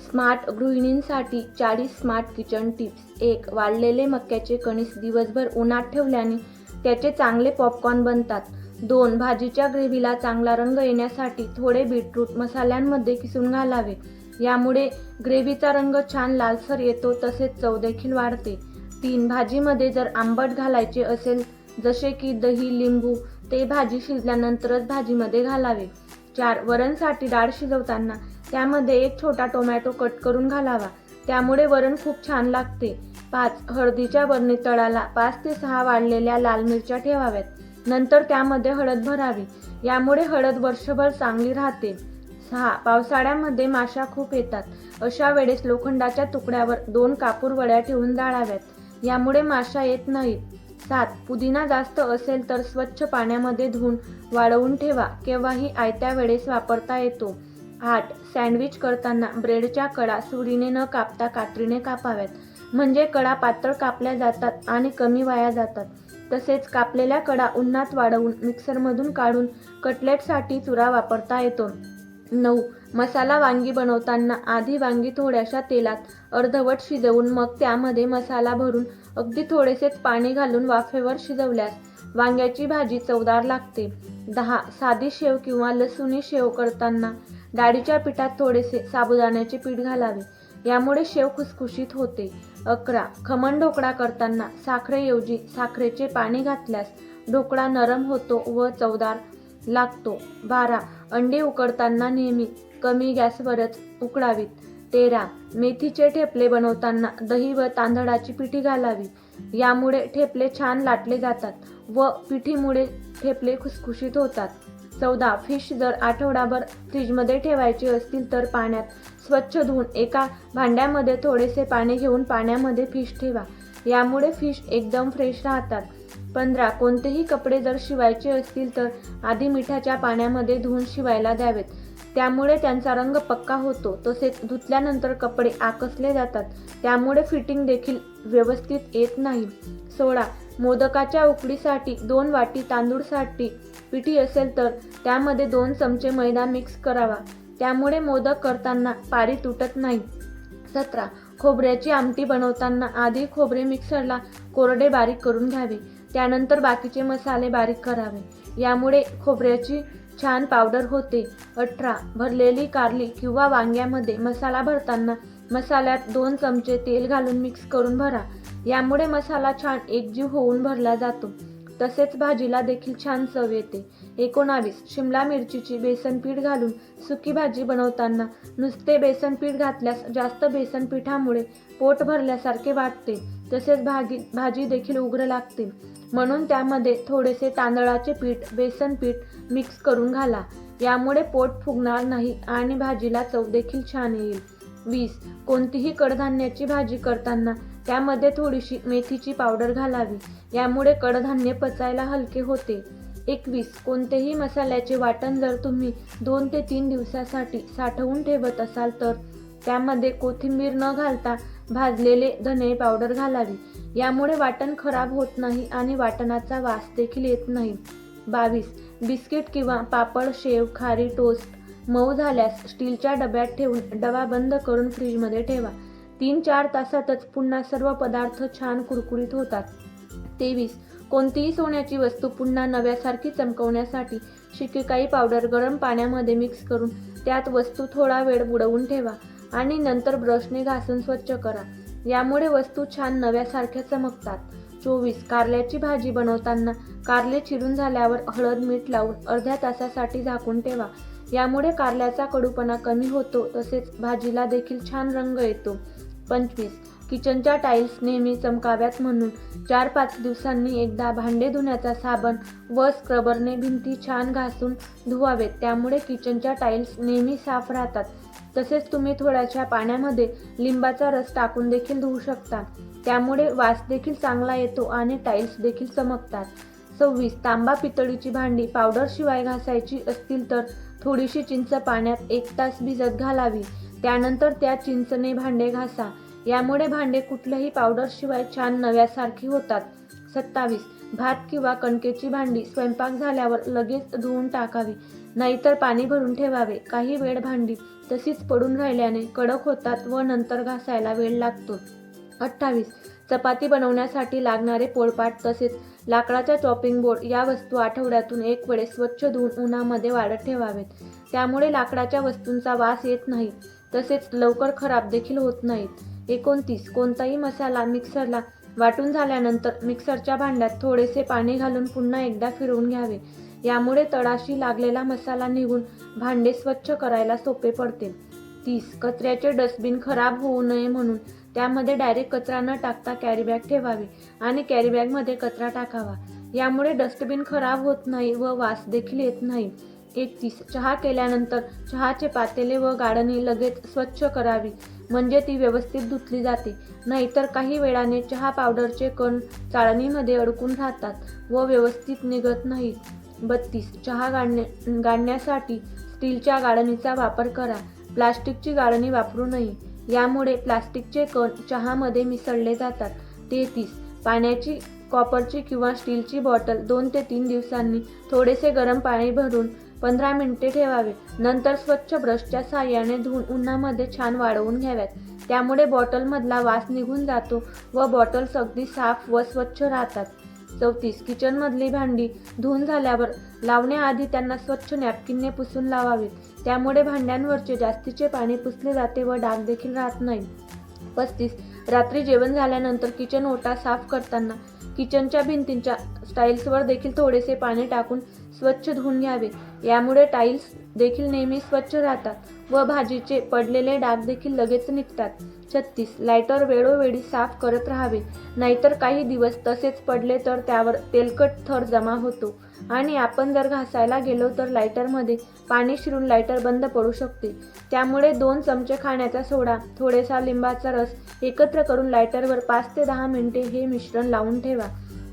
Smart गृहिणींसाठी चाळीस smart kitchen tips. एक वाळलेले मक्याचे कणीस दिवसभर उन्हात ठेवल्याने त्याचे चांगले पॉपकॉर्न बनतात. दोन भाजीच्या ग्रेव्हीला चांगला रंग येण्यासाठी थोडे बीटरूट मसाल्यांमध्ये किसून घालावे. यामुळे ग्रेव्हीचा रंग छान लालसर येतो तसेच चव देखील वाढते. तीन भाजीमध्ये जर आंबट घालायचे असेल जसे की दही लिंबू ते भाजी शिजल्यानंतरच भाजीमध्ये घालावे. चार वरणसाठी डाळ शिजवताना त्यामध्ये एक छोटा टोमॅटो कट करून घालावा. त्यामुळे वरण खूप छान लागते. पाच हळदीच्या वरणी तळाला पाच ते सहा वाढलेल्या लाल मिरच्या ठेवाव्यात. नंतर त्यामध्ये हळद भरावी. यामुळे हळद वर्षभर चांगली राहते. सहा पावसाळ्यामध्ये माशा खूप येतात. अशा वेळेस लोखंडाच्या तुकड्यावर दोन कापूर वड्या ठेवून जाळाव्यात. यामुळे माशा येत नाहीत. सात पुदिना जास्त असेल तर स्वच्छ पाण्यामध्ये धुवून वाळवून ठेवा. केव्हाही आयत्या वेळेस वापरता येतो. आठ सँडविच करताना ब्रेडच्या कडा सुरीने न कापता कात्रीने कापाव्यात. म्हणजे कडा पातळ कापल्या जातात आणि कमी वाया जातात. तसेच कापलेल्या कडा उन्हात वाढवून मिक्सरमधून काढून कटलेटसाठी चुरा वापरता येतो. नऊ मसाला वांगी बनवताना आधी वांगी थोड्याशा तेलात अर्धवट शिजवून मग त्यामध्ये मसाला भरून अगदी थोडेसेच पाणी घालून वाफेवर शिजवल्यास वांग्याची भाजी चवदार लागते. दहा साधी शेव किंवा लसुणी शेव करताना डाळीच्या पिठात थोडेसे साबुदाण्याचे पीठ घालावे. यामुळे शेव खुसखुशीत होते. अकरा. खमण ढोकळा करताना साखरेऐवजी साखरेचे पाणी घातल्यास ढोकळा नरम होतो व चवदार लागतो. बारा. अंडी उकडताना नेहमी कमी गॅसवरच उकडावीत तेरा. मेथीचे ठेपले बनवताना दही व तांदळाची पिठी घालावी. यामुळे ठेपले छान लाटले जातात व पिठीमुळे ठेपले खुसखुशीत होतात. चौदा फिश जर आठवडाभर फ्रीजमध्ये ठेवायची असतील तर पाण्यात स्वच्छ धुवून एका भांड्यामध्ये थोडेसे पाणी घेऊन पाण्यामध्ये फिश ठेवा. यामुळे फिश एकदम फ्रेश राहतात. पंधरा कोणतेही कपडे जर शिवायचे असतील तर आधी मिठाच्या पाण्यामध्ये धुवून शिवायला द्यावेत. त्यामुळे त्यांचा रंग पक्का होतो. तसेच धुतल्यानंतर कपडे आकसले जातात. त्यामुळे फिटिंग देखील व्यवस्थित येत नाही. सोळा. मोदकाच्या उकडीसाठी दोन वाटी तांदूळसाठी पिठी असेल तर त्यामध्ये दोन चमचे मैदा मिक्स करावा. त्यामुळे मोदक करताना पारी तुटत नाही. सतरा. खोबऱ्याची आमटी बनवताना आधी खोबरे मिक्सरला कोरडे बारीक करून घ्यावे. त्यानंतर बाकीचे मसाले बारीक करावे. यामुळे खोबऱ्याची छान पावडर होते. अठरा. भरलेली कारली किंवा वांग्यामध्ये मसाला भरताना मसाल्यात दोन चमचे तेल घालून मिक्स करून भरा. यामुळे मसाला छान एकजीव होऊन भरला जातो. तसेच भाजीला देखील छान चव येते. एकोणावीस. शिमला मिरचीची बेसन पीठ घालून सुकी भाजी बनवताना नुसते बेसन पीठ घातल्यास जास्त बेसन पिठामुळे पोट भरल्यासारखे वाटते. तसेच भाजी भाजी देखील उग्र लागते. म्हणून त्यामध्ये थोडेसे तांदळाचे पीठ बेसन पीठ मिक्स करून घाला. यामुळे पोट फुगणार नाही आणि भाजीला चव देखील छान येईल. वीस. कोणतीही कडधान्याची भाजी करताना त्यामध्ये थोडीशी मेथीची पावडर घालावी. यामुळे कडधान्य पचायला हलके होते. एकवीस. कोणतेही मसाल्याचे वाटण जर तुम्ही दोन ते तीन दिवसासाठी साठवून ठेवत असाल तर त्यामध्ये कोथिंबीर न घालता भाजलेले धने पावडर घालावी. यामुळे वाटण खराब होत नाही आणि वाटणाचा वास देखील येत नाही. बावीस. बिस्किट किंवा पापड शेव खारी टोस्ट मऊ झाल्यास स्टीलच्या डब्यात ठेवून डबा बंद करून फ्रीजमध्ये ठेवा. तीन चार तासातच पुन्हा सर्व पदार्थ छान कुरकुरीत होतात. तेवीस. कोणतीही सोन्याची वस्तू पुन्हा नव्यासारखी चमकवण्यासाठी शिकेकाई पावडर गरम पाण्यामध्ये मिक्स करून त्यात वस्तू थोडा वेळ बुडवून ठेवा. आणि नंतर ब्रशने घासून स्वच्छ करा. यामुळे वस्तू छान नव्यासारख्या चमकतात. चोवीस कारल्याची भाजी बनवताना कारले चिरून झाल्यावर हळद मीठ लावून अर्ध्या तासासाठी झाकून ठेवा. यामुळे कारल्याचा कडूपणा कमी होतो तसेच भाजीला देखील छान रंग येतो. पंचवीस किचनच्या टाईल्स नेहमी चमकाव्यात म्हणून चार पाच दिवसांनी एकदा भांडे धुण्याचा साबण व स्क्रबरने भिंती छान घासून धुवावेत. त्यामुळे किचनच्या टाईल्स नेहमी साफ राहतात. तसेच तुम्ही थोड्याशा पाण्यामध्ये लिंबाचा रस टाकून देखील धुवू शकता. त्यामुळे वास देखील चांगला येतो आणि टाईल्स देखील चमकतात. सव्वीस. तांबा पितळीची भांडी पावडरशिवाय घासायची असतील तर थोडीशी चिंच पाण्यात एक तास भिजत घालावी. त्यानंतर त्या चिंचने भांडे घासा. यामुळे भांडे कुठल्याही पावडरशिवाय छान नव्यासारखी होतात. सत्तावीस. भात किंवा कणकेची भांडी स्वयंपाक झाल्यावर लगेच धुवून टाकावी. नाहीतर पाणी भरून ठेवावे. काही वेळ भांडी तशीच पडून राहिल्याने कडक होतात व नंतर घासायला वेळ लागतो. अठ्ठावीस. चपाती बनवण्यासाठी लागणारे पोळपाट तसेच लाकडाचा चॉपिंग बोर्ड या वस्तू आठवड्यातून एक वेळेस स्वच्छ धुवून उन्हामध्ये वाढत ठेवावेत. त्यामुळे लाकडाच्या वस्तूंचा वास येत नाही. तसेच लवकर खराब देखील होत नाहीत. एकोणतीस. कोणताही मसाला मिक्सरला वाटून झाल्यानंतर मिक्सरच्या भांड्यात थोडेसे पाणी घालून पुन्हा एकदा फिरवून घ्यावे. यामुळे तळाशी लागलेला मसाला निघून भांडे स्वच्छ करायला सोपे पडते. तीस कचऱ्याचे डस्टबिन खराब होऊ नये म्हणून त्यामध्ये डायरेक्ट कचरा न टाकता कॅरीबॅग ठेवावी आणि कॅरीबॅगमध्ये कचरा टाकावा. यामुळे डस्टबिन खराब होत नाही व वास देखील येत नाही. एकतीस चहा केल्यानंतर चहाचे पातेले व गाळणी लगेच स्वच्छ करावी. म्हणजे ती व्यवस्थित धुतली जाते. नाहीतर काही वेळाने चहा पावडरचे कण चाळणीमध्ये अडकून राहतात व व्यवस्थित निघत नाहीत. बत्तीस. चहा गाळणे गाळण्यासाठी स्टीलच्या गाळणीचा वापर करा. प्लास्टिकची गाळणी वापरू नये. यामुळे प्लास्टिकचे कण चहामध्ये मिसळले जातात. तेहतीस. पाण्याची कॉपरची किंवा स्टीलची बॉटल दोन ते तीन दिवसांनी थोडेसे गरम पाणी भरून पंधरा मिनिटे ठेवावे. नंतर स्वच्छ ब्रशच्या साह्याने धुवून उन्हामध्ये छान वाळवून घ्याव्यात. त्यामुळे बॉटलमधला वास निघून जातो व बॉटल्स अगदी साफ व स्वच्छ राहतात. चौतीस. किचनमधली भांडी धुवून झाल्यावर लावण्याआधी त्यांना स्वच्छ नॅपकिनने पुसून लावावीत. त्यामुळे भांड्यांवरचे जास्तीचे पाणी पुसले जाते व डाग देखील राहत नाही. पस्तीस. रात्री जेवण झाल्यानंतर किचन ओटा साफ करताना किचनच्या भिंतींच्या स्टाईल्सवर देखील थोडेसे पाणी टाकून स्वच्छ धुवून घ्यावे. यामुळे टाईल्स देखील नेहमी स्वच्छ राहतात व भाजीचे पडलेले डाग देखील लगेच निघतात. छत्तीस लायटर वेळोवेळी साफ करत राहावे. नाहीतर काही दिवस तसेच पडले तर त्यावर तेलकट थर जमा होतो. आणि आपण जर घासायला गेलो तर लायटरमध्ये पाणी शिरून लायटर बंद पडू शकते. त्यामुळे दोन चमचे खाण्याचा सोडा थोडेसा लिंबाचा रस एकत्र करून लायटरवर पाच ते दहा मिनिटे हे मिश्रण लावून ठेवा.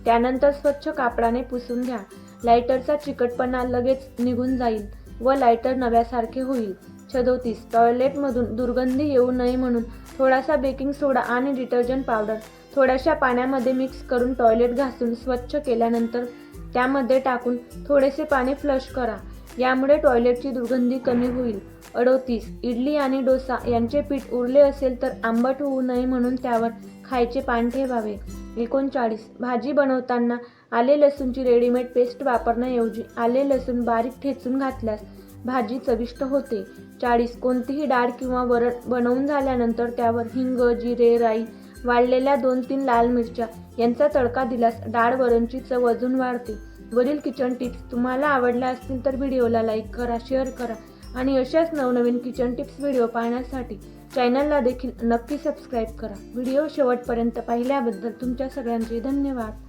त्यानंतर स्वच्छ कापडाने पुसून घ्या. लायटरचा चिकटपणा लगेच निघून जाईल. व लायटर नव्यासारखे होईल. छदोतीस टॉयलेटमधून दुर्गंधी येऊ नये म्हणून थोडासा बेकिंग सोडा आणि डिटर्जंट पावडर. थोड्याशा पाण्यामध्ये मिक्स करून टॉयलेट घासून स्वच्छ केल्यानंतर त्यामध्ये टाकून थोडेसे पाणी फ्लश करा. यामुळे टॉयलेटची दुर्गंधी कमी होईल. अडोतीस इडली आणि डोसा यांचे पीठ उरले असेल तर आंबट होऊ नये म्हणून त्यावर खायचे पान ठेवावे. एकोणचाळीस. भाजी बनवताना आले लसूणची रेडीमेड पेस्ट वापरण्याऐवजी आले लसूण बारीक ठेचून घातल्यास भाजी चविष्ट होते. चाळीस. कोणतीही डाळ किंवा वरण बनवून झाल्यानंतर त्यावर हिंग जिरे राई वाळलेल्या दोन तीन लाल मिरच्या यांचा तडका दिल्यास डाळ वरणची चव अजून वाढते. वरील किचन टिप्स तुम्हाला आवडल्या असतील तर व्हिडिओला लाईक करा शेअर करा आणि अशाच नवनवीन किचन टिप्स व्हिडिओ पाहण्यासाठी चॅनलला देखील नक्की सबस्क्राईब करा. व्हिडिओ शेवटपर्यंत पाहिल्याबद्दल तुमच्या सगळ्यांचे धन्यवाद.